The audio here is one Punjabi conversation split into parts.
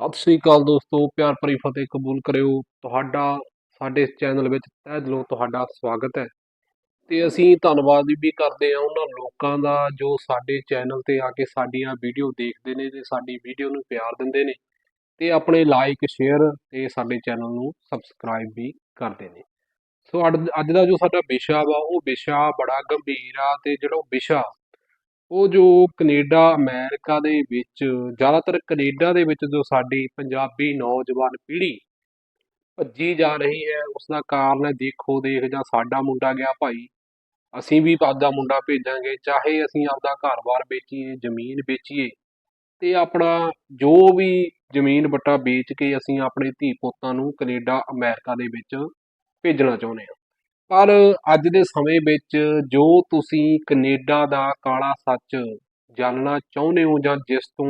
ਸਤਿ ਸ੍ਰੀ ਅਕਾਲ ਦੋਸਤੋ, ਪਿਆਰ ਭਰੀ ਫਤਿਹ ਕਬੂਲ ਕਰਿਓ। ਤੁਹਾਡਾ, ਸਾਡੇ ਇਸ ਚੈਨਲ ਵਿੱਚ ਤਹਿ ਦਿਲੋਂ ਤੁਹਾਡਾ ਸਵਾਗਤ ਹੈ। ਤੇ ਅਸੀਂ ਧੰਨਵਾਦ ਵੀ ਕਰਦੇ ਹਾਂ ਉਹਨਾਂ ਲੋਕਾਂ ਦਾ ਜੋ ਸਾਡੇ ਚੈਨਲ ਤੇ ਆ ਕੇ ਸਾਡੀਆਂ ਵੀਡੀਓ ਦੇਖਦੇ ਨੇ ਤੇ ਸਾਡੀ ਵੀਡੀਓ ਨੂੰ ਪਿਆਰ ਦਿੰਦੇ ਨੇ ਤੇ ਆਪਣੇ ਲਾਈਕ ਸ਼ੇਅਰ ਤੇ ਸਾਡੇ ਚੈਨਲ ਨੂੰ ਸਬਸਕ੍ਰਾਈਬ ਵੀ ਕਰਦੇ ਨੇ। ਸੋ ਅੱਜ ਅੱਜ ਦਾ ਜੋ ਸਾਡਾ ਵਿਸ਼ਾ ਵਾ, ਉਹ ਵਿਸ਼ਾ ਬੜਾ ਗੰਭੀਰ ਆ ਤੇ ਜਿਹੜਾ ਉਹ ਵਿਸ਼ਾ ਉਹ ਜੋ ਕੈਨੇਡਾ, ਅਮਰੀਕਾ ਦੇ ਵਿੱਚ, ਜ਼ਿਆਦਾਤਰ ਕੈਨੇਡਾ ਦੇ ਵਿੱਚ ਜੋ ਸਾਡੀ ਪੰਜਾਬੀ ਨੌਜਵਾਨ ਪੀੜ੍ਹੀ ਭੱਜੀ ਜਾ ਰਹੀ ਹੈ, ਉਸ ਦਾ ਕਾਰਨ ਹੈ, ਦੇਖੋ ਦੇਖ ਜਾਂ ਸਾਡਾ ਮੁੰਡਾ ਗਿਆ ਭਾਈ। ਅਸੀਂ ਵੀ ਆਪਦਾ ਮੁੰਡਾ ਭੇਜਾਂਗੇ, ਚਾਹੇ ਅਸੀਂ ਆਪਦਾ ਘਰ-ਬਾਰ ਵੇਚੀਏ, ਜ਼ਮੀਨ ਵੇਚੀਏ ਤੇ ਆਪਣਾ ਜੋ ਵੀ ਜ਼ਮੀਨ ਵੱਟਾ ਵੇਚ ਕੇ ਅਸੀਂ ਆਪਣੇ ਧੀ ਪੁੱਤਾਂ ਨੂੰ ਕੈਨੇਡਾ, ਅਮਰੀਕਾ ਦੇ ਵਿੱਚ ਭੇਜਣਾ ਚਾਹੁੰਦੇ ਹਾਂ। ਪਰ ਅੱਜ ਦੇ ਸਮੇਂ ਵਿੱਚ ਜੋ ਤੁਸੀਂ ਕੈਨੇਡਾ ਦਾ ਕਾਲਾ ਸੱਚ ਜਾਣਨਾ ਚਾਹੁੰਦੇ ਹੋ ਜਾਂ ਜਿਸ ਤੋਂ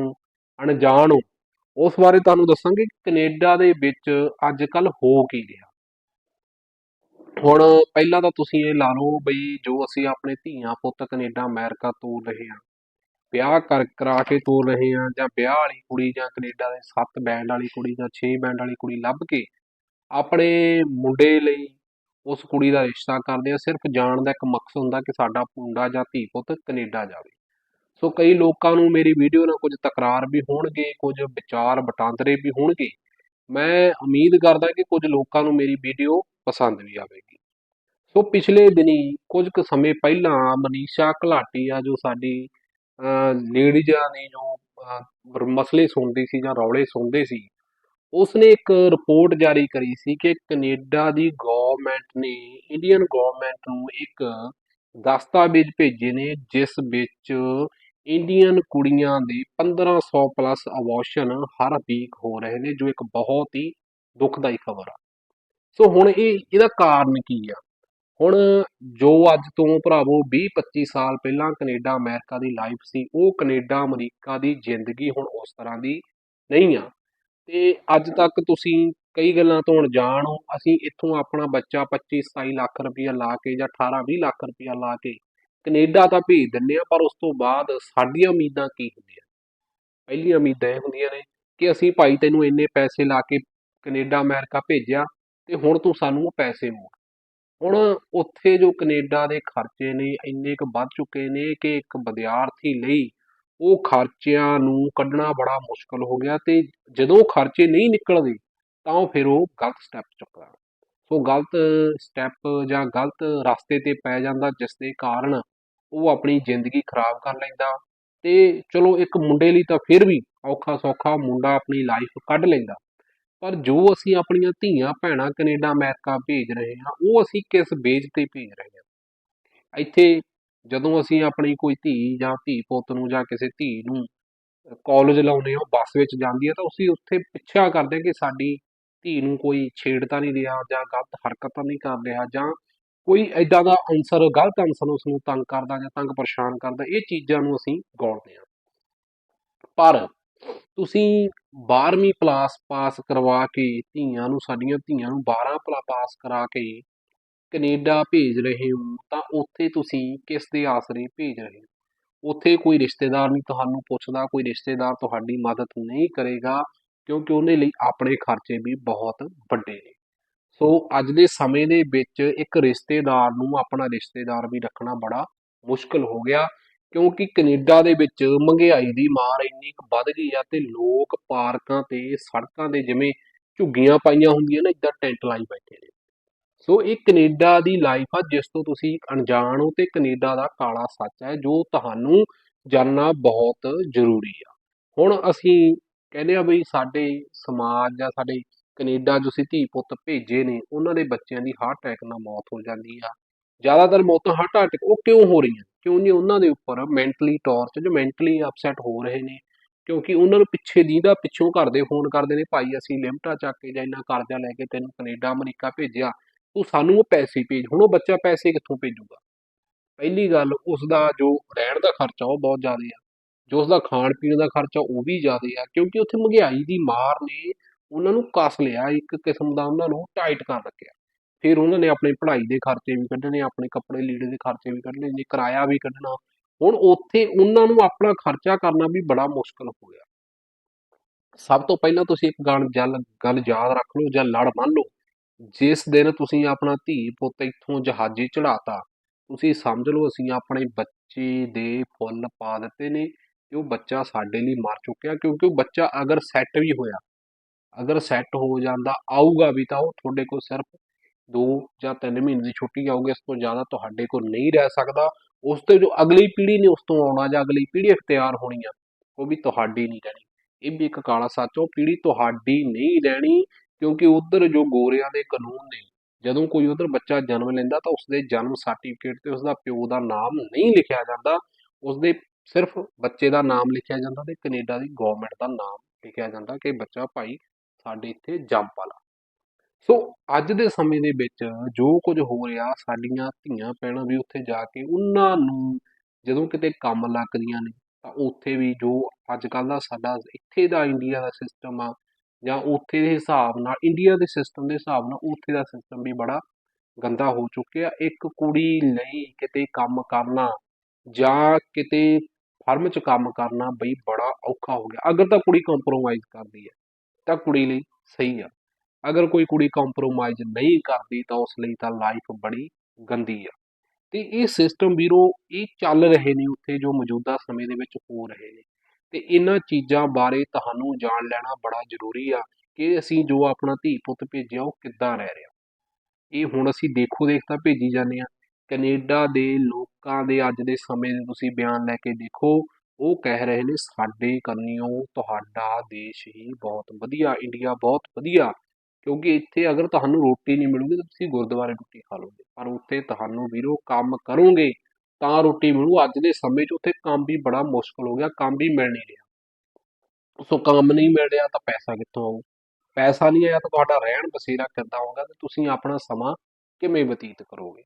ਅਣਜਾਣ ਹੋ, ਉਸ ਬਾਰੇ ਤੁਹਾਨੂੰ ਦੱਸਾਂਗੇ ਕਿ ਕੈਨੇਡਾ ਦੇ ਵਿੱਚ ਅੱਜ ਕੱਲ ਹੋ ਕੀ ਰਿਹਾ। ਹੁਣ ਪਹਿਲਾਂ ਤਾਂ ਤੁਸੀਂ ਇਹ ਲਾ ਲਓ ਬਈ ਜੋ ਅਸੀਂ ਆਪਣੇ ਧੀਆਂ ਪੁੱਤ ਕੈਨੇਡਾ, ਅਮਰੀਕਾ ਤੋਰ ਰਹੇ ਹਾਂ, ਵਿਆਹ ਕਰ, ਕਰਾ ਕੇ ਤੋਰ ਰਹੇ ਹਾਂ ਜਾਂ ਵਿਆਹ ਵਾਲੀ ਕੁੜੀ ਜਾਂ ਕੈਨੇਡਾ ਦੇ 7 ਬੈਂਡ ਵਾਲੀ ਕੁੜੀ ਜਾਂ 6 ਬੈਂਡ ਵਾਲੀ ਕੁੜੀ ਲੱਭ ਕੇ ਆਪਣੇ ਮੁੰਡੇ ਲਈ ਉਸ ਕੁੜੀ ਦਾ ਰਿਸ਼ਤਾ ਕਰਦੇ ਆ, ਸਿਰਫ ਜਾਣ ਦਾ ਇੱਕ ਮਕਸਦ ਹੁੰਦਾ ਕਿ ਸਾਡਾ ਮੁੰਡਾ ਜਾਂ ਧੀ ਪੁੱਤ ਕੈਨੇਡਾ ਜਾਵੇ। ਸੋ ਕਈ ਲੋਕਾਂ ਨੂੰ ਮੇਰੀ ਵੀਡੀਓ ਨਾਲ ਕੁਝ ਤਕਰਾਰ ਵੀ ਹੋਣਗੇ, ਕੁਝ ਵਿਚਾਰ ਵਟਾਂਦਰੇ ਵੀ ਹੋਣਗੇ। ਮੈਂ ਉਮੀਦ ਕਰਦਾ ਕਿ ਕੁਝ ਲੋਕਾਂ ਨੂੰ ਮੇਰੀ ਵੀਡੀਓ ਪਸੰਦ ਵੀ ਆਵੇਗੀ। ਸੋ ਪਿਛਲੇ ਦਿਨੀ ਕੁਝ ਕੁ ਸਮੇਂ ਪਹਿਲਾਂ ਮਨੀਸ਼ਾ ਘਲਾਟੀ ਆ ਜੋ ਸਾਡੀ ਲੇਡੀਜ਼ਾਂ ਨੇ ਜੋ ਮਸਲੇ ਸੁਣਦੀ ਸੀ ਜਾਂ ਰੌਲੇ ਸੁਣਦੇ ਸੀ, ਉਸਨੇ ਇੱਕ ਰਿਪੋਰਟ ਜਾਰੀ ਕਰੀ ਸੀ ਕਿ ਕੈਨੇਡਾ ਦੀ ਗੌਰ ਗਵਰਨਮੈਂਟ ਨੇ ਇੰਡੀਅਨ ਗਵਰਨਮੈਂਟ ਨੂੰ ਇੱਕ ਦਸਤਾਵੇਜ਼ ਭੇਜੇ ਨੇ, ਜਿਸ ਵਿੱਚ ਇੰਡੀਅਨ ਕੁੜੀਆਂ ਦੇ 1500 ਪਲੱਸ ਅਬੋਰਸ਼ਨ ਹਰ ਵੀਕ ਹੋ ਰਹੇ ਨੇ, ਜੋ ਇੱਕ ਬਹੁਤ ਹੀ ਦੁਖਦਾਈ ਖਬਰ ਆ। ਸੋ ਹੁਣ ਇਹ, ਇਹਦਾ ਕਾਰਨ ਕੀ ਆ? ਹੁਣ ਜੋ ਅੱਜ ਤੋਂ ਭਰਾਵੋ 20 25 ਸਾਲ ਪਹਿਲਾਂ ਕੈਨੇਡਾ, ਅਮਰੀਕਾ ਦੀ ਲਾਈਫ ਸੀ, ਉਹ ਕੈਨੇਡਾ, ਅਮਰੀਕਾ ਦੀ ਜ਼ਿੰਦਗੀ ਹੁਣ ਉਸ ਤਰ੍ਹਾਂ ਦੀ ਨਹੀਂ ਆ। ਤੇ ਅੱਜ ਤੱਕ ਤੁਸੀਂ ਕਈ ਗੱਲਾਂ ਤੋਂ ਅਣਜਾਣ ਹੋ, ਅਸੀਂ ਇੱਥੋਂ ਆਪਣਾ ਬੱਚਾ 25 27 ਲੱਖ ਰੁਪਇਆ ਲਾ ਕੇ ਜਾਂ 18 20 ਲੱਖ ਰੁਪਇਆ ਲਾ ਕੇ ਕੈਨੇਡਾ ਤਾਂ ਭੇਜ ਦਿੰਦੇ ਆ ਪਰ ਉਸ ਤੋਂ ਬਾਅਦ ਸਾਡੀਆਂ ਉਮੀਦਾਂ ਕੀ ਹੁੰਦੀਆਂ? ਪਹਿਲੀਆਂ ਉਮੀਦਾਂ ਇਹ ਹੁੰਦੀਆਂ ਨੇ ਕਿ ਅਸੀਂ ਭਾਈ ਤੈਨੂੰ ਇੰਨੇ ਪੈਸੇ ਲਾ ਕੇ ਕੈਨੇਡਾ, ਅਮਰੀਕਾ ਭੇਜਿਆ ਤੇ ਹੁਣ ਤੂੰ ਸਾਨੂੰ ਉਹ ਪੈਸੇ ਮੋੜ। ਹੁਣ ਉੱਥੇ ਜੋ ਕੈਨੇਡਾ ਦੇ ਖਰਚੇ ਨੇ, ਇੰਨੇ ਕੁ ਵੱਧ ਚੁੱਕੇ ਨੇ ਕਿ ਇੱਕ ਵਿਦਿਆਰਥੀ ਲਈ ਉਹ ਖਰਚਿਆਂ ਨੂੰ ਕੱਢਣਾ ਬੜਾ ਮੁਸ਼ਕਲ ਹੋ ਗਿਆ ਤੇ ਜਦੋਂ ਖਰਚੇ ਨਹੀਂ ਨਿਕਲਦੇ ਤਾਂ ਉਹ ਫਿਰ ਉਹ ਗਲਤ ਸਟੈਪ ਚੁੱਕਦਾ। ਸੋ ਗਲਤ ਸਟੈਪ ਜਾਂ ਗਲਤ ਰਸਤੇ ਤੇ ਪੈ ਜਾਂਦਾ, ਜਿਸ ਦੇ ਕਾਰਨ ਉਹ ਆਪਣੀ ਜ਼ਿੰਦਗੀ ਖਰਾਬ ਕਰ ਲੈਂਦਾ ਤੇ ਚਲੋ ਇੱਕ ਮੁੰਡੇ ਲਈ ਤਾਂ ਫਿਰ ਵੀ ਔਖਾ ਸੌਖਾ ਮੁੰਡਾ ਆਪਣੀ ਲਾਈਫ ਕੱਢ ਲੈਂਦਾ। ਪਰ ਜੋ ਅਸੀਂ ਆਪਣੀਆਂ ਧੀਆਂ, ਭੈਣਾਂ ਕੈਨੇਡਾ, ਅਮਰੀਕਾ ਭੇਜ ਰਹੇ ਹਾਂ, ਉਹ ਅਸੀਂ ਕਿਸ ਬੇਜ ਤੇ ਭੇਜ ਰਹੇ ਹਾਂ? ਇੱਥੇ ਜਦੋਂ ਅਸੀਂ ਆਪਣੀ ਕੋਈ ਧੀ ਜਾਂ ਧੀ ਪੁੱਤ ਨੂੰ ਜਾਂ ਕਿਸੇ ਧੀ ਨੂੰ ਕਾਲਜ ਲਾਉਂਦੇ ਹਾਂ ਬੱਸ ਵਿੱਚ ਜਾਂਦੀ ਹੈ, ਤਾਂ ਅਸੀਂ ਉੱਥੇ ਪਿੱਛਾ ਕਰਦੇ ਹਾਂ ਕਿ ਸਾਡੀ ਧੀ ਨੂੰ ਕੋਈ ਛੇੜ ਤਾਂ ਨਹੀਂ ਰਿਹਾ ਜਾਂ ਗਲਤ ਹਰਕਤ ਤਾਂ ਨਹੀਂ ਕਰ ਰਿਹਾ ਜਾਂ ਕੋਈ ਐਦਾਂ ਦਾ ਅਨਸਰ ਗਲਤ ਅਨਸਰ ਉਸ ਨੂੰ ਤੰਗ ਕਰਦਾ ਜਾਂ ਤੰਗ ਪਰੇਸ਼ਾਨ ਕਰਦਾ, ਇਹ ਚੀਜ਼ਾਂ ਨੂੰ ਅਸੀਂ ਗੌਲਦੇ ਹਾਂ। ਪਰ ਤੁਸੀਂ 12ਵੀਂ ਕਲਾਸ ਪਾਸ ਕਰਵਾ ਕੇ ਧੀਆਂ ਨੂੰ, ਸਾਡੀਆਂ ਧੀਆਂ ਨੂੰ 12 ਪਲਾ ਪਾਸ ਕਰਾ ਕੇ ਕੈਨੇਡਾ ਭੇਜ ਰਹੇ ਹੋ, ਤਾਂ ਉੱਥੇ ਤੁਸੀਂ ਕਿਸ ਦੇ ਆਸਰੇ ਭੇਜ ਰਹੇ ਹੋ? ਉੱਥੇ ਕੋਈ ਰਿਸ਼ਤੇਦਾਰ ਨਹੀਂ, ਤੁਹਾਨੂੰ ਪੁੱਛਦਾ, ਕੋਈ ਰਿਸ਼ਤੇਦਾਰ ਤੁਹਾਡੀ ਮਦਦ ਨਹੀਂ ਕਰੇਗਾ। ਕਿਉਂਕਿ ਉਹਦੇ ਲਈ ਆਪਣੇ ਖਰਚੇ ਵੀ ਬਹੁਤ ਵੱਡੇ ਨੇ। ਸੋ ਅੱਜ ਦੇ ਸਮੇਂ ਦੇ ਵਿੱਚ ਇੱਕ ਰਿਸ਼ਤੇਦਾਰ ਨੂੰ ਆਪਣਾ ਰਿਸ਼ਤੇਦਾਰ ਵੀ ਰੱਖਣਾ ਬੜਾ ਮੁਸ਼ਕਲ ਹੋ ਗਿਆ, ਕਿਉਂਕਿ ਕੈਨੇਡਾ ਦੇ ਵਿੱਚ ਮਹਿੰਗਾਈ ਦੀ ਮਾਰ ਇੰਨੀ ਕੁ ਵੱਧ ਗਈ ਆ ਤੇ ਲੋਕ ਪਾਰਕਾਂ ਤੇ, ਸੜਕਾਂ ਦੇ ਜਿਵੇਂ ਝੁੱਗੀਆਂ ਪਾਈਆਂ ਹੁੰਦੀਆਂ ਨੇ ਇਦਾਂ ਟੈਂਟ ਲਾਈ ਬੈਠੇ ਨੇ। ਸੋ ਇਹ ਕੈਨੇਡਾ ਦੀ ਲਾਈਫ ਆ, ਜਿਸ ਤੋਂ ਤੁਸੀਂ ਅਣਜਾਣ ਹੋ ਤੇ ਕੈਨੇਡਾ ਦਾ ਕਾਲਾ ਸੱਚ ਹੈ, ਜੋ ਤੁਹਾਨੂੰ ਜਾਣਨਾ ਬਹੁਤ ਜ਼ਰੂਰੀ ਆ। ਹੁਣ ਅਸੀਂ ਕਹਿੰਦੇ ਆ ਬਈ ਸਾਡੇ ਸਮਾਜ ਜਾਂ ਸਾਡੇ ਕੈਨੇਡਾ ਜੋ ਅਸੀਂ ਧੀ ਪੁੱਤ ਭੇਜੇ ਨੇ, ਉਹਨਾਂ ਦੇ ਬੱਚਿਆਂ ਦੀ ਹਾਰਟ ਅਟੈਕ ਨਾਲ ਮੌਤ ਹੋ ਜਾਂਦੀ ਆ। ਜ਼ਿਆਦਾਤਰ ਮੌਤਾਂ ਹਾਰਟ ਅਟੈਕ ਉਹ ਕਿਉਂ ਹੋ ਰਹੀਆਂ? ਕਿਉਂਕਿ ਉਹਨਾਂ ਦੇ ਉੱਪਰ ਮੈਂਟਲੀ ਟੌਰਚ ਜੋ ਮੈਂਟਲੀ ਅਪਸੈਟ ਹੋ ਰਹੇ ਨੇ, ਕਿਉਂਕਿ ਉਹਨਾਂ ਨੂੰ ਪਿੱਛੇ ਦੀਦਾ ਪਿੱਛੋਂ ਘਰ ਦੇ ਫੋਨ ਕਰਦੇ ਨੇ, ਭਾਈ ਅਸੀਂ ਲਿਮਟਾ ਚੱਕ ਕੇ ਜਾਂ ਇੰਨਾ ਕਰਜ਼ਾ ਲੈ ਕੇ ਤੈਨੂੰ ਕੈਨੇਡਾ, ਅਮਰੀਕਾ ਭੇਜਿਆ, ਤੂੰ ਸਾਨੂੰ ਉਹ ਪੈਸੇ ਭੇਜ, ਹੁਣ ਉਹ ਬੱਚਾ ਪੈਸੇ ਕਿੱਥੋਂ ਭੇਜੂਗਾ? ਪਹਿਲੀ ਗੱਲ ਉਸ ਦਾ ਜੋ ਰਹਿਣ ਦਾ ਖਰਚਾ ਉਹ ਬਹੁਤ ਜ਼ਿਆਦਾ ਆ। ਜੋ ਉਸਦਾ ਖਾਣ ਪੀਣ ਦਾ ਖਰਚਾ ਉਹ ਵੀ ਜ਼ਿਆਦਾ ਆ, ਕਿਉਂਕਿ ਉੱਥੇ ਮਹਿੰਗਾਈ ਦੀ ਮਾਰ ਨੇ ਉਹਨਾਂ ਨੂੰ ਕੱਸ ਲਿਆ, ਇੱਕ ਕਿਸਮ ਦਾ ਉਹਨਾਂ ਨੂੰ ਟਾਈਟ ਕਰ ਰੱਖਿਆ। ਫਿਰ ਉਹਨਾਂ ਨੇ ਆਪਣੀ ਪੜ੍ਹਾਈ ਦੇ ਖਰਚੇ ਵੀ ਕੱਢਣੇ, ਆਪਣੇ ਕੱਪੜੇ ਲੀੜੇ ਦੇ ਖਰਚੇ ਵੀ ਕੱਢਣੇ ਨੇ ਕਿਰਾਇਆ ਵੀ ਕੱਢਣਾ। ਹੁਣ ਉੱਥੇ ਉਹਨਾਂ ਨੂੰ ਆਪਣਾ ਖਰਚਾ ਕਰਨਾ ਵੀ ਬੜਾ ਮੁਸ਼ਕਲ ਹੋ ਗਿਆ ਸਭ ਤੋਂ ਪਹਿਲਾਂ ਤੁਸੀਂ ਇੱਕ ਗੱਲ ਗੱਲ ਗੱਲ ਯਾਦ ਰੱਖ ਲਓ ਜਾਂ ਲੜ ਮੰਨ ਲਓ। ਜਿਸ ਦਿਨ ਤੁਸੀਂ ਆਪਣਾ ਧੀ ਪੁੱਤ ਇੱਥੋਂ ਜਹਾਜ਼ੀ ਚੜਾਤਾ ਤੁਸੀਂ ਸਮਝ ਲਓ ਅਸੀਂ ਆਪਣੇ ਬੱਚੇ ਦੇ ਫੁੱਲ ਪਾ ਦਿੱਤੇ ਨੇ। ਕਿ ਉਹ ਬੱਚਾ ਸਾਡੇ ਲਈ ਮਰ ਚੁੱਕਿਆ, ਕਿਉਂਕਿ ਉਹ ਬੱਚਾ ਅਗਰ ਸੈੱਟ ਵੀ ਹੋਇਆ, ਅਗਰ ਸੈੱਟ ਹੋ ਜਾਂਦਾ, ਆਊਗਾ ਵੀ ਤਾਂ ਉਹ ਤੁਹਾਡੇ ਕੋਲ ਸਿਰਫ 2 ਜਾਂ 3 ਮਹੀਨੇ ਦੀ ਛੁੱਟੀ ਆਊਗੀ, ਇਸ ਤੋਂ ਜ਼ਿਆਦਾ ਤੁਹਾਡੇ ਕੋਲ ਨਹੀਂ ਰਹਿ ਸਕਦਾ। ਉਸ ਤੇ ਜੋ ਅਗਲੀ ਪੀੜ੍ਹੀ ਨੇ ਉਸ ਤੋਂ ਆਉਣਾ ਜਾਂ ਅਗਲੀ ਪੀੜ੍ਹੀ ਇਖਤਿਆਰ ਹੋਣੀ ਆ, ਉਹ ਵੀ ਤੁਹਾਡੀ ਨਹੀਂ ਰਹਿਣੀ। ਇਹ ਵੀ ਇੱਕ ਕਾਲਾ ਸੱਚ ਉਹ ਪੀੜ੍ਹੀ ਤੁਹਾਡੀ ਨਹੀਂ ਰਹਿਣੀ, ਕਿਉਂਕਿ ਉਧਰ ਜੋ ਗੋਰਿਆਂ ਦੇ ਕਾਨੂੰਨ ਨੇ, ਜਦੋਂ ਕੋਈ ਉਧਰ ਬੱਚਾ ਜਨਮ ਲੈਂਦਾ ਤਾਂ ਉਸਦੇ ਜਨਮ ਸਰਟੀਫਿਕੇਟ ਤੇ ਉਸਦਾ ਪਿਓ ਦਾ ਨਾਮ ਨਹੀਂ ਲਿਖਿਆ ਜਾਂਦਾ, ਉਸਦੇ ਸਿਰਫ ਬੱਚੇ ਦਾ ਨਾਮ ਲਿਖਿਆ ਜਾਂਦਾ ਤੇ ਕੈਨੇਡਾ ਦੀ ਗਵਰਨਮੈਂਟ ਦਾ ਨਾਮ ਲਿਖਿਆ ਜਾਂਦਾ ਕਿ ਬੱਚਾ ਭਾਈ ਸਾਡੇ ਇੱਥੇ ਜੰਮ ਵਾਲਾ। ਸੋ ਅੱਜ ਦੇ ਸਮੇਂ ਦੇ ਵਿੱਚ ਜੋ ਕੁਝ ਹੋ ਰਿਹਾ, ਸਾਡੀਆਂ ਧੀਆਂ ਭੈਣਾਂ ਵੀ ਉੱਥੇ ਜਾ ਕੇ ਉਹਨਾਂ ਨੂੰ ਜਦੋਂ ਕਿਤੇ ਕੰਮ ਲੱਗਦੀਆਂ ਨੇ, ਤਾਂ ਉੱਥੇ ਵੀ ਜੋ ਅੱਜ ਕੱਲ੍ਹ ਦਾ ਸਾਡਾ ਇੱਥੇ ਦਾ ਇੰਡੀਆ ਦਾ ਸਿਸਟਮ ਆ ਜਾਂ ਉੱਥੇ ਦੇ ਹਿਸਾਬ ਨਾਲ, ਇੰਡੀਆ ਦੇ ਸਿਸਟਮ ਦੇ ਹਿਸਾਬ ਨਾਲ ਉੱਥੇ ਦਾ ਸਿਸਟਮ ਵੀ ਬੜਾ ਗੰਦਾ ਹੋ ਚੁੱਕਿਆ। ਇੱਕ ਕੁੜੀ ਲਈ ਕਿਤੇ ਕੰਮ ਕਰਨਾ ਜਾਂ ਕਿਤੇ ਫਰਮ 'ਚ ਕੰਮ ਕਰਨਾ ਬਈ ਬੜਾ ਔਖਾ ਹੋ ਗਿਆ। ਅਗਰ ਤਾਂ ਕੁੜੀ ਕੰਪਰੋਮਾਈਜ਼ ਕਰਦੀ ਹੈ, ਤਾਂ ਕੁੜੀ ਲਈ ਸਹੀ ਆ। ਅਗਰ ਕੋਈ ਕੁੜੀ ਕੰਪਰੋਮਾਈਜ਼ ਨਹੀਂ ਕਰਦੀ, ਤਾਂ ਉਸ ਲਈ ਤਾਂ ਲਾਈਫ ਬੜੀ ਗੰਦੀ ਆ। ਤੇ ਇਹ ਸਿਸਟਮ ਵੀਰੋ, ਇਹ ਚੱਲ ਰਹੇ ਨੇ ਉੱਥੇ ਜੋ ਮੌਜੂਦਾ ਸਮੇਂ ਦੇ ਵਿੱਚ ਹੋ ਰਹੇ ਨੇ। ਤੇ ਇਹਨਾਂ ਚੀਜ਼ਾਂ ਬਾਰੇ ਤੁਹਾਨੂੰ ਜਾਣ ਲੈਣਾ ਬੜਾ ਜ਼ਰੂਰੀ ਆ ਕਿ ਅਸੀਂ ਜੋ ਆਪਣਾ ਧੀ ਪੁੱਤ ਭੇਜਿਆ, ਉਹ ਕਿੱਦਾਂ ਰਹਿ ਰਿਹਾ। ਇਹ ਹੁਣ ਅਸੀਂ ਦੇਖੋ ਦੇਖ ਤਾਂ ਭੇਜੀ ਜਾਂਦੇ ਆ ਕੈਨੇਡਾ ਦੇ ਲੋਕਾਂ ਦੇ ਅੱਜ ਦੇ ਸਮੇਂ ਦੇ ਤੁਸੀਂ ਬਿਆਨ ਲੈ ਕੇ ਦੇਖੋ, ਉਹ ਕਹਿ ਰਹੇ ਨੇ, ਸਾਡੇ ਕੰਨਿਓ, ਤੁਹਾਡਾ ਦੇਸ਼ ਹੀ ਬਹੁਤ ਵਧੀਆ, ਇੰਡੀਆ ਬਹੁਤ ਵਧੀਆ। ਕਿਉਂਕਿ ਇੱਥੇ ਅਗਰ ਤੁਹਾਨੂੰ ਰੋਟੀ ਨਹੀਂ ਮਿਲੂਗੀ ਤਾਂ ਤੁਸੀਂ ਗੁਰਦੁਆਰੇ ਰੋਟੀ ਖਾ ਲਓਗੇ। ਪਰ ਉੱਥੇ ਤੁਹਾਨੂੰ ਵੀਰੋ ਕੰਮ ਕਰੋਗੇ, ਤਾਂ ਰੋਟੀ ਮਿਲੂ। ਅੱਜ ਦੇ ਸਮੇਂ 'ਚ ਉੱਥੇ ਕੰਮ ਵੀ ਬੜਾ ਮੁਸ਼ਕਲ ਹੋ ਗਿਆ, ਕੰਮ ਵੀ ਮਿਲ ਨਹੀਂ ਰਿਹਾ। ਸੋ ਕੰਮ ਨਹੀਂ ਮਿਲ ਰਿਹਾ ਤਾਂ ਪੈਸਾ ਕਿੱਥੋਂ ਆਊ? ਪੈਸਾ ਨਹੀਂ ਆਇਆ ਤਾਂ ਤੁਹਾਡਾ ਰਹਿਣ ਬਸੇਰਾ ਕਿੱਦਾਂ ਹੋਊਗਾ? ਤੇ ਤੁਸੀਂ ਆਪਣਾ ਸਮਾਂ ਕਿਵੇਂ ਬਤੀਤ ਕਰੋਗੇ?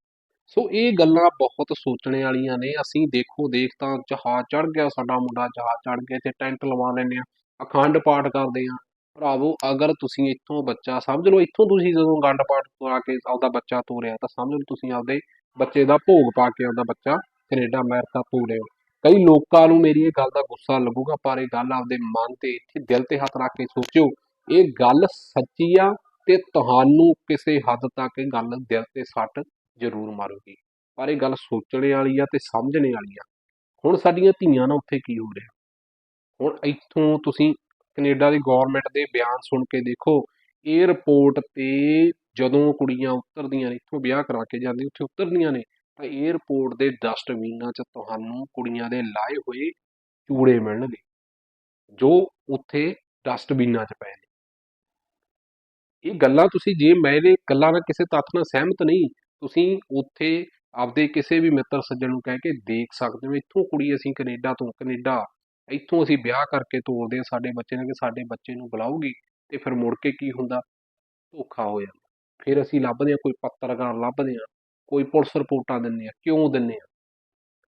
ਸੋ ਇਹ ਗੱਲਾਂ ਬਹੁਤ ਸੋਚਣੇ ਵਾਲੀਆਂ ਨੇ। ਅਸੀਂ ਦੇਖੋ, ਦੇਖ ਤਾਂ ਜਹਾਜ਼ ਚੜ ਗਿਆ, ਸਾਡਾ ਮੁੰਡਾ ਜਹਾਜ਼ ਚੜ ਗਿਆ ਤੇ ਟੈਂਟ ਲਵਾ ਲੈਂਦੇ ਆ ਅਖੰਡ ਪਾਠ ਕਰਦੇ ਆ ਭਰਾਵੋ, ਅਗਰ ਤੁਸੀਂ ਇੱਥੋਂ ਬੱਚਾ ਸਮਝ ਲਓ, ਇੱਥੋਂ ਤੁਸੀਂ ਜਦੋਂ ਗੰਡ ਪਾਠ ਪਾ ਕੇ ਆਪਦਾ ਬੱਚਾ ਤੋਰਿਆ, ਤਾਂ ਸਮਝ ਲਓ ਤੁਸੀਂ ਆਪਦੇ ਬੱਚੇ ਦਾ ਭੋਗ ਪਾ ਕੇ ਆਪਦਾ ਬੱਚਾ ਕੈਨੇਡਾ, ਅਮਰੀਕਾ ਤੋਰਿਆ। ਕਈ ਲੋਕਾਂ ਨੂੰ ਮੇਰੀ ਇਹ ਗੱਲ ਦਾ ਗੁੱਸਾ ਲੱਗੂਗਾ, ਪਰ ਇਹ ਗੱਲ ਆਪਦੇ ਮਨ ਤੇ, ਇੱਥੇ ਦਿਲ ਤੇ ਹੱਥ ਰੱਖ ਕੇ ਸੋਚਿਓ, ਇਹ ਗੱਲ ਸੱਚੀ ਆ ਤੇ ਤੁਹਾਨੂੰ ਕਿਸੇ ਹੱਦ ਤੱਕ ਇਹ ਗੱਲ ਦਿਲ ਤੇ ਸੱਟ ਜ਼ਰੂਰ ਮਾਰੂਗੀ। ਪਰ ਇਹ ਗੱਲ ਸੋਚਣੇ ਵਾਲੀ ਆ ਤੇ ਸਮਝਣੇ ਵਾਲੀ ਆ। ਹੁਣ ਸਾਡੀਆਂ ਧੀਆਂ ਨਾਲ ਉੱਥੇ ਕੀ ਹੋ ਰਿਹਾ? ਹੁਣ ਇੱਥੋਂ ਤੁਸੀਂ ਕੈਨੇਡਾ ਦੀ ਗਵਰਨਮੈਂਟ ਦੇ ਬਿਆਨ ਸੁਣ ਕੇ ਦੇਖੋ 에ਅਰਪੋਰਟ ਤੇ ਜਦੋਂ ਕੁੜੀਆਂ ਉਤਰਦੀਆਂ ਨੇ, ਇੱਥੋਂ ਵਿਆਹ ਕਰਾ ਕੇ ਜਾਂਦੀ, ਉੱਥੇ ਉਤਰਦੀਆਂ ਨੇ, ਤਾਂ 에ਅਰਪੋਰਟ ਦੇ ਡਸਟਬਿਨਾਂ 'ਚ ਤੁਹਾਨੂੰ ਕੁੜੀਆਂ ਦੇ ਲਾਏ ਹੋਏ ਚੂੜੇ ਮਿਲਣਗੇ, ਜੋ ਉੱਥੇ ਡਸਟਬਿਨਾਂ 'ਚ ਪਏ ਨੇ। ਇਹ ਗੱਲਾਂ ਤੁਸੀਂ ਜੇ ਮੇਰੇ ਗੱਲਾਂ ਨਾਲ ਕਿਸੇ ਤੱਥ ਨਾਲ ਸਹਿਮਤ ਨਹੀਂ ਤੁਸੀਂ ਉੱਥੇ ਆਪਦੇ ਕਿਸੇ ਵੀ ਮਿੱਤਰ ਸੱਜਣ ਨੂੰ ਕਹਿ ਕੇ ਦੇਖ ਸਕਦੇ ਹੋ, ਇੱਥੋਂ ਕੁੜੀ ਅਸੀਂ ਕੈਨੇਡਾ ਤੋਂ, ਕੈਨੇਡਾ, ਇੱਥੋਂ ਅਸੀਂ ਵਿਆਹ ਕਰਕੇ ਤੋਰਦੇ ਆ ਸਾਡੇ ਬੱਚੇ ਨੇ ਕਿ ਸਾਡੇ ਬੱਚੇ ਨੂੰ ਬੁਲਾਊਗੀ ਤੇ ਫਿਰ ਮੁੜ ਕੇ ਕੀ ਹੁੰਦਾ? ਧੋਖਾ ਹੋ ਜਾਂਦਾ। ਫਿਰ ਅਸੀਂ ਲੱਭਦੇ ਆ ਕੋਈ ਪੱਤਰਕਾਰ ਲੱਭਦੇ ਆ ਕੋਈ ਪੁਲਿਸ ਰਿਪੋਰਟਾਂ ਦਿੰਦੇ ਆ ਕਿਉਂ ਦਿੰਦੇ ਆ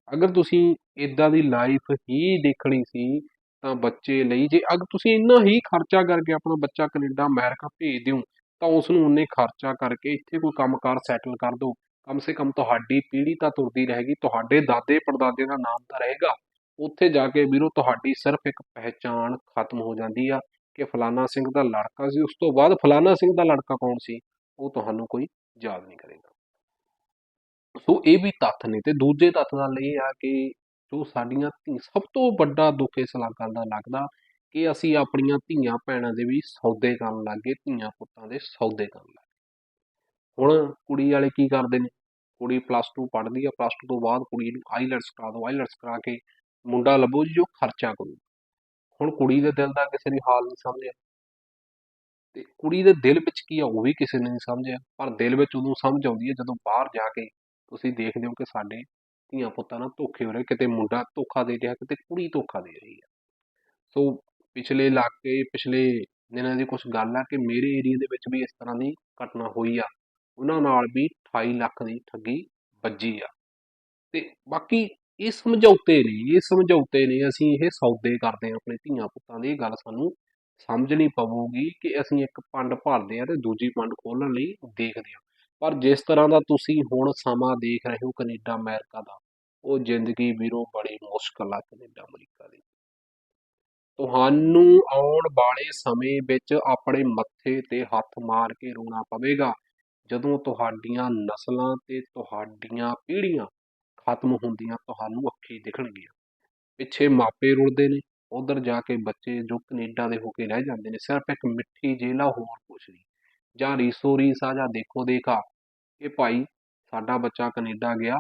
ਅਗਰ ਤੁਸੀਂ ਇਦਾਂ ਦੀ ਲਾਈਫ ਹੀ ਦੇਖਣੀ ਸੀ, ਤਾਂ ਬੱਚੇ ਲਈ ਜੇ ਅਗਰ ਤੁਸੀਂ ਇੰਨਾ ਹੀ ਖਰਚਾ ਕਰਕੇ ਆਪਣਾ ਬੱਚਾ ਕੈਨੇਡਾ, ਅਮਰੀਕਾ ਭੇਜ ਦਿਓ ਤਾਂ ਉਸ ਨੂੰ ਉਨੇ ਖਰਚਾ ਕਰਕੇ ਇੱਥੇ ਕੋਈ ਕੰਮਕਾਰ ਸੈਟਲ ਕਰ ਦਿਓ। ਕਮ ਸੇ ਕਮ ਤੁਹਾਡੀ ਪੀੜ੍ਹੀ ਤਾਂ ਤੁਰਦੀ ਰਹੇਗੀ, ਤੁਹਾਡੇ ਦਾਦੇ ਪੜਦਾਦੇ ਦਾ ਨਾਮ ਤਾਂ ਰਹੇਗਾ। ਉੱਥੇ ਜਾ ਕੇ ਵੀਰੋ ਤੁਹਾਡੀ ਸਿਰਫ ਇੱਕ ਪਹਿਚਾਣ ਖਤਮ ਹੋ ਜਾਂਦੀ ਆ ਕਿ ਫਲਾਨਾ ਸਿੰਘ ਦਾ ਲੜਕਾ ਸੀ। ਉਸ ਤੋਂ ਬਾਅਦ ਫਲਾਨਾ ਸਿੰਘ ਦਾ ਲੜਕਾ ਕੌਣ ਸੀ? ਉਹ ਤੁਹਾਨੂੰ ਕੋਈ ਯਾਦ ਨਹੀਂ ਕਰੇਗਾ। ਸੋ ਇਹ ਵੀ ਤੱਥ ਨੇ ਤੇ ਦੂਜੇ ਤੱਥ ਨਾਲ ਇਹ ਆ ਕਿ ਜੋ ਸਾਡੀਆਂ ਧੀ, ਸਭ ਤੋਂ ਵੱਡਾ ਦੁੱਖ ਇਸ ਗੱਲ ਦਾ ਲੱਗਦਾ ਕਿ ਅਸੀਂ ਆਪਣੀਆਂ ਧੀਆਂ ਭੈਣਾਂ ਦੇ ਵੀ ਸੌਦੇ ਕਰਨ ਲੱਗੇ ਧੀਆਂ ਪੁੱਤਾਂ ਦੇ ਸੌਦੇ ਕਰਨ ਲੱਗੇ ਹੁਣ ਕੁੜੀ ਵਾਲੇ ਕੀ ਕਰਦੇ ਨੇ? ਕੁੜੀ ਪਲੱਸ 2 ਪੜ੍ਹਦੀ ਆ ਪਲੱਸ 2 ਤੋਂ ਬਾਅਦ ਕੁੜੀ ਨੂੰ ਆਈਲੈਟਸ ਕਰਾ ਦਿਓ ਆਈਲੈਟਸ ਕਰਾ ਕੇ ਮੁੰਡਾ ਲੱਭੋ ਜੀ ਜੋ ਖਰਚਾ ਕਰੂ। ਹੁਣ ਕੁੜੀ ਦੇ ਦਿਲ ਦਾ ਕਿਸੇ ਨੇ ਹਾਲ ਨਹੀਂ ਸਮਝਿਆ। ਤੇ ਕੁੜੀ ਦੇ ਦਿਲ ਵਿੱਚ ਕੀ ਆ, ਉਹ ਵੀ ਕਿਸੇ ਨੇ ਨਹੀਂ ਸਮਝਿਆ। ਪਰ ਦਿਲ ਵਿੱਚ ਉਦੋਂ ਸਮਝ ਆਉਂਦੀ ਹੈ ਜਦੋਂ ਬਾਹਰ ਜਾ ਕੇ ਤੁਸੀਂ ਦੇਖਦੇ ਹੋ ਕਿ ਸਾਡੇ ਧੀਆਂ ਪੁੱਤਾਂ ਨਾਲ ਧੋਖੇ ਹੋ ਰਹੇ, ਕਿਤੇ ਮੁੰਡਾ ਧੋਖਾ ਦੇ ਰਿਹਾ, ਕਿਤੇ ਕੁੜੀ ਧੋਖਾ ਦੇ ਰਹੀ ਹੈ ਸੋ ਪਿਛਲੇ ਇਲਾਕੇ, ਪਿਛਲੇ ਦਿਨਾਂ ਦੀ ਕੁਝ ਗੱਲ ਆ ਕਿ ਮੇਰੇ ਏਰੀਆ ਦੇ ਵਿੱਚ ਵੀ ਇਸ ਤਰ੍ਹਾਂ ਦੀ ਘਟਨਾ ਹੋਈ ਆ। ਉਹਨਾਂ ਨਾਲ ਵੀ 28 ਲੱਖ ਦੀ ਠੱਗੀ ਵੱਜੀ ਆ। ਤੇ ਬਾਕੀ ਇਹ ਸਮਝੌਤੇ ਨੇ, ਇਹ ਸਮਝੌਤੇ ਨੇ, ਅਸੀਂ ਇਹ ਸੌਦੇ ਕਰਦੇ ਹਾਂ ਆਪਣੇ ਧੀਆਂ ਪੁੱਤਾਂ ਦੀ। ਇਹ ਗੱਲ ਸਾਨੂੰ ਸਮਝਣੀ ਪਵੇਗੀ ਕਿ ਅਸੀਂ ਇੱਕ ਪੰਡ ਭਰਦੇ ਆ ਤੇ ਦੂਜੀ ਪੰਡ ਖੋਲਣ ਲਈ ਦੇਖਦੇ ਹਾਂ। ਪਰ ਜਿਸ ਤਰ੍ਹਾਂ ਦਾ ਤੁਸੀਂ ਹੁਣ ਸਮਾਂ ਦੇਖ ਰਹੇ ਹੋ ਕੈਨੇਡਾ, ਅਮਰੀਕਾ ਦਾ, ਉਹ ਜ਼ਿੰਦਗੀ ਵੀਰੋ ਬੜੀ ਮੁਸ਼ਕਲ ਆ ਕੈਨੇਡਾ, ਅਮਰੀਕਾ ਦੀ। ਤੁਹਾਨੂੰ ਆਉਣ ਵਾਲੇ ਸਮੇਂ ਵਿੱਚ ਆਪਣੇ ਮੱਥੇ ਤੇ ਹੱਥ ਮਾਰ ਕੇ ਰੋਣਾ ਪਵੇਗਾ। ਜਦੋਂ ਤੁਹਾਡੀਆਂ ਨਸਲਾਂ ਤੇ ਤੁਹਾਡੀਆਂ ਪੀੜ੍ਹੀਆਂ ਖਤਮ ਹੁੰਦੀਆਂ, ਤੁਹਾਨੂੰ ਅੱਖੀ ਦਿਖਣਗੀਆਂ। ਪਿੱਛੇ ਮਾਪੇ ਰੁਲਦੇ ਨੇ, ਉਧਰ ਜਾ ਕੇ ਬੱਚੇ ਜੋ ਕੈਨੇਡਾ ਦੇ ਹੋ ਕੇ ਰਹਿ ਜਾਂਦੇ ਨੇ, ਸਿਰਫ ਇੱਕ ਮਿੱਠੀ ਜੇਲਾ ਹੋਰ ਕੁਛ ਨਹੀਂ। ਜਾਂ ਰੀਸੋ ਰੀਸਾ ਜਾਂ ਦੇਖੋ ਦੇਖਾ ਕਿ ਭਾਈ ਸਾਡਾ ਬੱਚਾ ਕੈਨੇਡਾ ਗਿਆ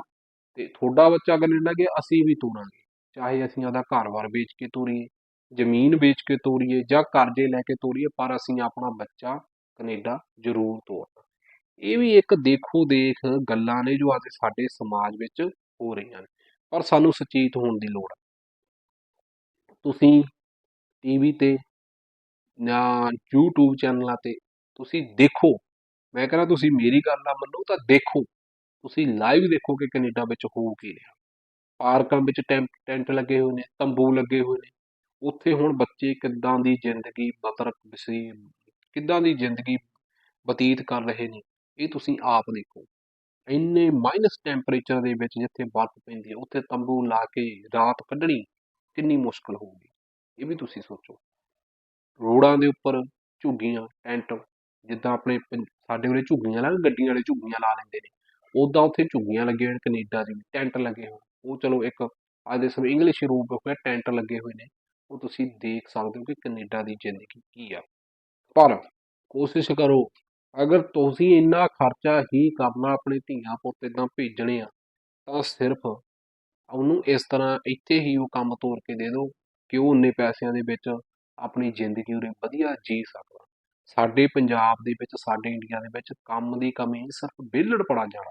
ਤੇ ਤੁਹਾਡਾ ਬੱਚਾ ਕੈਨੇਡਾ ਗਿਆ, ਅਸੀਂ ਵੀ ਤੁਰਾਂਗੇ ਚਾਹੇ ਅਸੀਂ ਉਹਦਾ ਘਰ-ਬਾਰ ਵੇਚ ਕੇ ਤੋਰੀਏ। ਜ਼ਮੀਨ ਵੇਚ ਕੇ ਤੋਰੀਏ ਜਾਂ ਕਰਜ਼ੇ ਲੈ ਕੇ ਤੋਰੀਏ ਪਰ ਅਸੀਂ ਆਪਣਾ ਬੱਚਾ ਕੈਨੇਡਾ ਜ਼ਰੂਰ ਤੋਰਨਾ ਇਹ ਵੀ ਇੱਕ ਦੇਖੋ ਦੇਖ ਗੱਲਾਂ ਨੇ ਜੋ ਅੱਜ ਸਾਡੇ ਸਮਾਜ ਵਿੱਚ ਹੋ ਰਹੀਆਂ ਨੇ, ਪਰ ਸਾਨੂੰ ਸੁਚੇਤ ਹੋਣ ਦੀ ਲੋੜ ਹੈ ਤੁਸੀਂ ਟੀਵੀ ਤੇ ਜਾਂ YouTube ਚੈਨਲਾਂ ਤੇ ਤੁਸੀਂ ਦੇਖੋ। ਮੈਂ ਕਹਿੰਦਾ ਤੁਸੀਂ ਮੇਰੀ ਗੱਲ ਨਾ ਮੰਨੋ ਤਾਂ ਦੇਖੋ। ਤੁਸੀਂ ਲਾਈਵ ਦੇਖੋ ਕਿ ਕੈਨੇਡਾ ਵਿੱਚ ਹੋ ਕੀ ਰਿਹਾ। ਪਾਰਕਾਂ ਵਿੱਚ ਟੈਂਟ ਟੈਂਟ ਲੱਗੇ ਹੋਏ ਨੇ, ਤੰਬੂ ਲੱਗੇ ਹੋਏ ਨੇ ਉੱਥੇ ਹੁਣ ਬੱਚੇ ਕਿੱਦਾਂ ਦੀ ਜ਼ਿੰਦਗੀ ਬਤਰ ਬਸੀ, ਕਿੱਦਾਂ ਦੀ ਜ਼ਿੰਦਗੀ ਬਤੀਤ ਕਰ ਰਹੇ ਨੇ, ਇਹ ਤੁਸੀਂ ਆਪ ਦੇਖੋ। ਇੰਨੇ ਮਾਈਨਸ ਟੈਂਪਰੇਚਰ ਦੇ ਵਿੱਚ ਜਿੱਥੇ ਬਰਫ਼ ਪੈਂਦੀ ਹੈ, ਉੱਥੇ ਤੰਬੂ ਲਾ ਕੇ ਰਾਤ ਕੱਢਣੀ ਕਿੰਨੀ ਮੁਸ਼ਕਲ ਹੋਊਗੀ, ਇਹ ਵੀ ਤੁਸੀਂ ਸੋਚੋ। ਰੋਡਾਂ ਦੇ ਉੱਪਰ ਝੁੱਗੀਆਂ, ਟੈਂਟ, ਜਿੱਦਾਂ ਆਪਣੇ ਸਾਡੇ ਉਰੇ ਝੁੱਗੀਆਂ ਲਾ ਗੱਡੀਆਂ ਵਾਲੇ ਝੁੱਗੀਆਂ ਲਾ ਲੈਂਦੇ ਨੇ। ਉਦਾਂ ਉੱਥੇ ਝੁੱਗੀਆਂ ਲੱਗੀਆਂ ਹੋਈਆਂ ਕੈਨੇਡਾ ਦੇ ਟੈਂਟ ਲੱਗੇ ਹੋਣ। ਉਹ ਚਲੋ ਇੱਕ, ਅੱਜ ਦੇ ਸਮੇਂ ਇੰਗਲਿਸ਼ ਰੂਪ ਹੋਇਆ ਟੈਂਟ ਲੱਗੇ ਹੋਏ ਨੇ। ਉਹ ਤੁਸੀਂ ਦੇਖ ਸਕਦੇ ਹੋ ਕਿ ਕੈਨੇਡਾ ਦੀ ਜ਼ਿੰਦਗੀ ਕੀ ਆ। ਪਰ ਕੋਸ਼ਿਸ਼ ਕਰੋ, ਅਗਰ ਤੁਸੀਂ ਇੰਨਾ ਖਰਚਾ ਹੀ ਕਰਨਾ ਆਪਣੇ ਧੀਆਂ ਪੁੱਤ ਇਦਾਂ ਭੇਜਣੇ ਆ, ਤਾਂ ਸਿਰਫ ਉਹਨੂੰ ਇਸ ਤਰ੍ਹਾਂ ਇੱਥੇ ਹੀ ਉਹ ਕੰਮ ਤੋਰ ਕੇ ਦੇ ਦਿਓ ਕਿ ਉਹ ਉਨੇ ਪੈਸਿਆਂ ਦੇ ਵਿੱਚ ਆਪਣੀ ਜ਼ਿੰਦਗੀ ਉਰੇ ਵਧੀਆ ਜੀ ਸਕਦਾ ਸਾਡੇ ਪੰਜਾਬ ਦੇ ਵਿੱਚ, ਸਾਡੇ ਇੰਡੀਆ ਦੇ ਵਿੱਚ ਕੰਮ ਦੀ ਕਮੀ ਸਿਰਫ ਵਿਹਲੜ ਪੜਾ ਜਾਣਾ।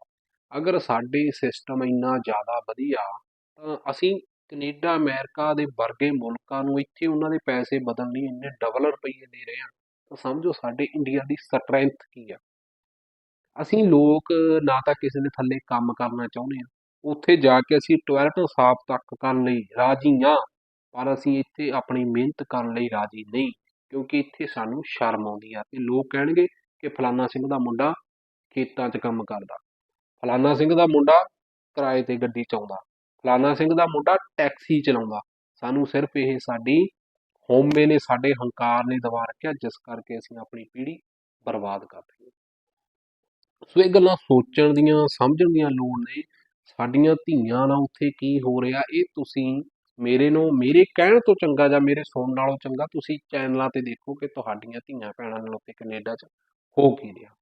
ਅਗਰ ਸਾਡੇ ਸਿਸਟਮ ਇੰਨਾ ਜ਼ਿਆਦਾ ਵਧੀਆ, ਤਾਂ ਅਸੀਂ ਕੈਨੇਡਾ, ਅਮਰੀਕਾ ਦੇ ਵਰਗੇ ਮੁਲਕਾਂ ਨੂੰ ਇੱਥੇ ਉਹਨਾਂ ਦੇ ਪੈਸੇ ਬਦਲਣ ਲਈ ਇੰਨੇ ਡਬਲ ਰੁਪਈਏ ਦੇ ਰਹੇ ਆ ਤਾਂ ਸਮਝੋ ਸਾਡੇ ਇੰਡੀਆ ਦੀ ਸਟਰੈਂਥ ਕੀ ਆ। ਅਸੀਂ ਲੋਕ ਨਾ ਤਾਂ ਕਿਸੇ ਦੇ ਥੱਲੇ ਕੰਮ ਕਰਨਾ ਚਾਹੁੰਦੇ ਆ ਉੱਥੇ ਜਾ ਕੇ ਅਸੀਂ ਟਾਇਲਟ ਸਾਫ਼ ਤੱਕ ਕਰਨ ਲਈ ਰਾਜੀ ਹਾਂ, ਪਰ ਅਸੀਂ ਇੱਥੇ ਆਪਣੀ ਮਿਹਨਤ ਕਰਨ ਲਈ ਰਾਜੀ ਨਹੀਂ, ਕਿਉਂਕਿ ਇੱਥੇ ਸਾਨੂੰ ਸ਼ਰਮ ਆਉਂਦੀ ਆ ਤੇ ਲੋਕ ਕਹਿਣਗੇ ਕਿ ਫਲਾਨਾ ਸਿੰਘ ਦਾ ਮੁੰਡਾ ਖੇਤਾਂ 'ਚ ਕੰਮ ਕਰਦਾ, ਫਲਾਨਾ ਸਿੰਘ ਦਾ ਮੁੰਡਾ ਕਿਰਾਏ ਤੇ ਗੱਡੀ ਚਾਉਂਦਾ ਫਲਾਨਾ ਸਿੰਘ ਦਾ ਮੁੰਡਾ ਟੈਕਸੀ ਚਲਾਉਂਦਾ। ਸਾਨੂੰ ਸਿਰਫ ਇਹ ਸਾਡੀ ਹੋਮੇ ਨੇ, ਸਾਡੇ ਹੰਕਾਰ ਨੇ ਦਬਾ ਰੱਖਿਆ, ਜਿਸ ਕਰਕੇ ਅਸੀਂ ਆਪਣੀ ਪੀੜ੍ਹੀ ਬਰਬਾਦ ਕਰ ਰਹੀ ਸੋ ਇਹ ਗੱਲਾਂ ਸੋਚਣ ਦੀਆਂ, ਸਮਝਣ ਦੀਆਂ ਲੋੜ ਨੇ। ਸਾਡੀਆਂ ਧੀਆਂ ਨਾਲ ਉੱਥੇ ਕੀ ਹੋ ਰਿਹਾ, ਇਹ ਤੁਸੀਂ ਮੇਰੇ ਨੂੰ, ਮੇਰੇ ਕਹਿਣ ਤੋਂ ਚੰਗਾ ਜਾਂ ਮੇਰੇ ਸੁਣਨ ਨਾਲੋਂ ਚੰਗਾ, ਤੁਸੀਂ ਚੈਨਲਾਂ ਤੇ ਦੇਖੋ ਕਿ ਤੁਹਾਡੀਆਂ ਧੀਆਂ ਭੈਣਾਂ ਨਾਲ ਉੱਥੇ ਕੈਨੇਡਾ 'ਚ ਹੋ ਕੀ ਰਿਹਾ।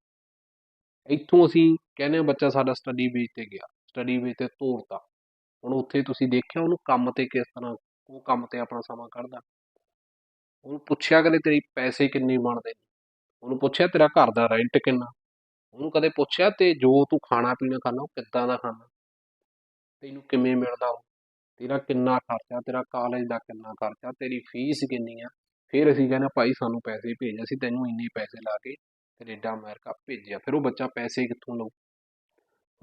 ਇੱਥੋਂ ਅਸੀਂ ਕਹਿੰਦੇ ਹਾਂ, ਬੱਚਾ ਸਾਡਾ ਸਟੱਡੀ ਬੇਸ ਤੇ ਗਿਆ। ਸਟੱਡੀ ਬੇਸ ਤੇ ਤੋਰਤਾ। ਹੁਣ ਉੱਥੇ ਤੁਸੀਂ ਦੇਖਿਆ ਉਹਨੂੰ ਕੰਮ ਤੇ ਕਿਸ ਤਰ੍ਹਾਂ, ਉਹ ਕੰਮ ਤੇ ਆਪਣਾ ਸਮਾਂ ਕੱਢਦਾ? ਉਹਨੂੰ ਪੁੱਛਿਆ ਕਦੇ ਤੇਰੀ ਪੈਸੇ ਕਿੰਨੇ ਬਣਦੇ ਨੇ? ਉਹਨੂੰ ਪੁੱਛਿਆ ਤੇਰਾ ਘਰ ਦਾ ਰੈਂਟ ਕਿੰਨਾ? ਉਹਨੂੰ ਕਦੇ ਪੁੱਛਿਆ ਤੇ ਜੋ ਤੂੰ ਖਾਣਾ ਪੀਣਾ ਖਾਣਾ ਉਹ ਕਿੱਦਾਂ ਦਾ ਖਾਣਾ ਤੈਨੂੰ ਕਿਵੇਂ ਮਿਲਦਾ ਉਹ? ਤੇਰਾ ਕਿੰਨਾ ਖਰਚਾ, ਤੇਰਾ ਕਾਲਜ ਦਾ ਕਿੰਨਾ ਖਰਚਾ, ਤੇਰੀ ਫੀਸ ਕਿੰਨੀ ਆ? ਫਿਰ ਅਸੀਂ ਕਹਿੰਦੇ ਭਾਈ ਸਾਨੂੰ ਪੈਸੇ ਭੇਜ ਅਸੀਂ ਤੈਨੂੰ ਇੰਨੇ ਪੈਸੇ ਲਾ ਕੇ ਕੈਨੇਡਾ, ਅਮਰੀਕਾ ਭੇਜਿਆ। ਫਿਰ ਉਹ ਬੱਚਾ ਪੈਸੇ ਕਿੱਥੋਂ ਲਊ?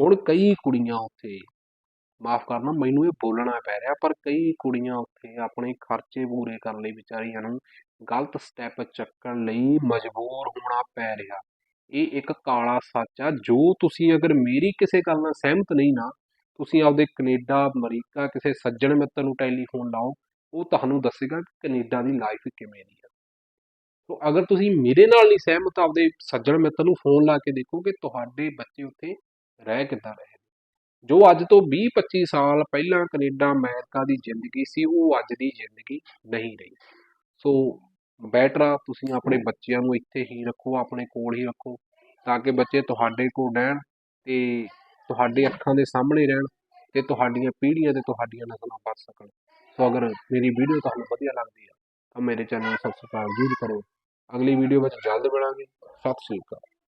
ਹੁਣ ਕਈ ਕੁੜੀਆਂ ਉੱਥੇ ਮਾਫ ਕਰਨਾ, ਮੈਨੂੰ ਇਹ ਬੋਲਣਾ ਪੈ ਰਿਹਾ, ਪਰ ਕਈ ਕੁੜੀਆਂ ਉੱਥੇ ਆਪਣੇ ਖਰਚੇ ਪੂਰੇ ਕਰਨ ਲਈ ਵਿਚਾਰੀਆਂ ਨੂੰ ਗਲਤ ਸਟੈਪ ਚੱਕਣ ਲਈ ਮਜਬੂਰ ਹੋਣਾ ਪੈ ਰਿਹਾ। ਇਹ ਇੱਕ ਕਾਲਾ ਸੱਚ ਆ, ਜੋ ਤੁਸੀਂ ਅਗਰ ਮੇਰੀ ਕਿਸੇ ਗੱਲ ਨਾਲ ਸਹਿਮਤ ਨਹੀਂ ਨਾ, ਤੁਸੀਂ ਆਪਦੇ ਕੈਨੇਡਾ, ਅਮਰੀਕਾ ਕਿਸੇ ਸੱਜਣ ਮਿੱਤਰ ਨੂੰ ਟੈਲੀਫੋਨ ਲਾਓ, ਉਹ ਤੁਹਾਨੂੰ ਦੱਸੇਗਾ ਕਿ ਕੈਨੇਡਾ ਦੀ ਲਾਈਫ ਕਿਵੇਂ ਦੀ ਆ। ਸੋ ਅਗਰ ਤੁਸੀਂ ਮੇਰੇ ਨਾਲ ਨਹੀਂ ਸਹਿਮਤ, ਆਪਦੇ ਸੱਜਣ ਮਿੱਤਰ ਨੂੰ ਫੋਨ ਲਾ ਕੇ ਦੇਖੋ ਕਿ ਤੁਹਾਡੇ ਬੱਚੇ ਉੱਥੇ ਰਹਿ ਕਿੱਦਾਂ ਰਹੇ ਜੋ ਅੱਜ ਤੋਂ 20 25 ਸਾਲ ਪਹਿਲਾਂ ਕੈਨੇਡਾ ਅਮਰੀਕਾ ਦੀ ਜ਼ਿੰਦਗੀ ਸੀ ਉਹ ਅੱਜ ਦੀ ਜ਼ਿੰਦਗੀ ਨਹੀਂ ਰਹੀ। ਸੋ ਬੈਟਰ ਆ ਤੁਸੀਂ ਆਪਣੇ ਬੱਚਿਆਂ ਨੂੰ ਇੱਥੇ ਹੀ ਰੱਖੋ ਆਪਣੇ ਕੋਲ ਹੀ ਰੱਖੋ ਤਾਂ ਕਿ ਬੱਚੇ ਤੁਹਾਡੇ ਕੋਲ ਰਹਿਣ ਤੇ ਤੁਹਾਡੇ ਅੱਖਾਂ ਦੇ ਸਾਹਮਣੇ ਰਹਿਣ ਤੇ ਤੁਹਾਡੀਆਂ ਪੀੜ੍ਹੀਆਂ ਤੇ ਤੁਹਾਡੀਆਂ ਨਸਲਾਂ ਬਚ ਸਕਣ। ਸੋ ਅਗਰ ਮੇਰੀ ਵੀਡੀਓ ਤੁਹਾਨੂੰ ਵਧੀਆ ਲੱਗਦੀ ਆ ਤਾਂ ਮੇਰੇ ਚੈਨਲ ਨੂੰ ਸਬਸਕ੍ਰਾਈਬ ਜ਼ਰੂਰ ਕਰੋ। ਅਗਲੀ ਵੀਡੀਓ ਵਿੱਚ ਜਲਦ ਮਿਲਾਂਗੇ। ਸਤਿ ਸ੍ਰੀ ਅਕਾਲ।